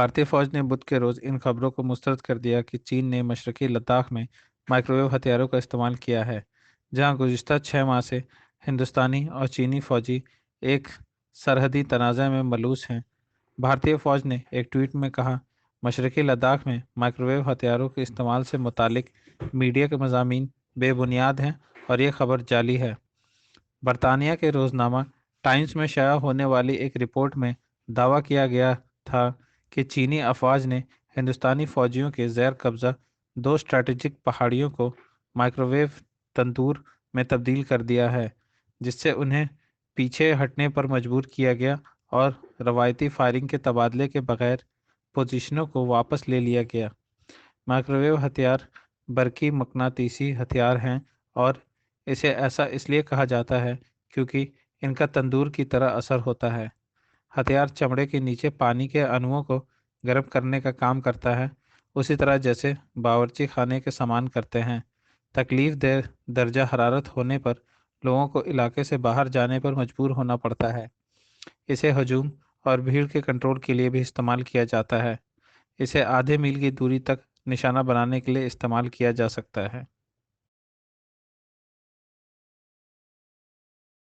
भारतीय फौज ने बुध के रोज इन खबरों को मुस्तरद कर दिया कि चीन ने मशरकी लद्दाख में माइक्रोवेव हथियारों का इस्तेमाल किया है, जहाँ गुजशत छः माह से हिंदुस्तानी और चीनी फौजी एक सरहदी तनाज़ा में मलूस हैं। भारतीय फ़ौज ने एक ट्वीट में कहा, मशरकी लद्दाख में माइक्रोवेव हथियारों के इस्तेमाल से मुतालिक मीडिया के मजामी बेबुनियाद हैं और ये खबर जाली है। बरतानिया के रोज़नामा टाइम्स में शाया होने वाली एक रिपोर्ट में दावा किया गया था कि चीनी अफवाज ने हिंदुस्तानी फ़ौजियों के जैर कब्ज़ा दो स्ट्रेटजिक पहाड़ियों को माइक्रोवेव तंदूर में तब्दील कर दिया है, जिससे उन्हें पीछे हटने पर मजबूर किया गया और रवायती फायरिंग के तबादले के बगैर पोजीशनों को वापस ले लिया गया। माइक्रोवेव हथियार बरकी मकनातीसी हथियार हैं और इसे ऐसा इसलिए कहा जाता है क्योंकि इनका तंदूर की तरह असर होता है। हथियार चमड़े के नीचे पानी के अणुओं को गर्म करने का काम करता है। उसी तरह जैसे बावर्ची खाने के समान करते हैं। तकलीफ़ दे, दर्जा हरारत होने पर लोगों को इलाके से बाहर जाने पर मजबूर होना पड़ता है। इसे हजूम और भीड़ के कंट्रोल के लिए भी इस्तेमाल किया जाता है। इसे आधे मील की दूरी तक निशाना बनाने के लिए इस्तेमाल किया जा सकता है।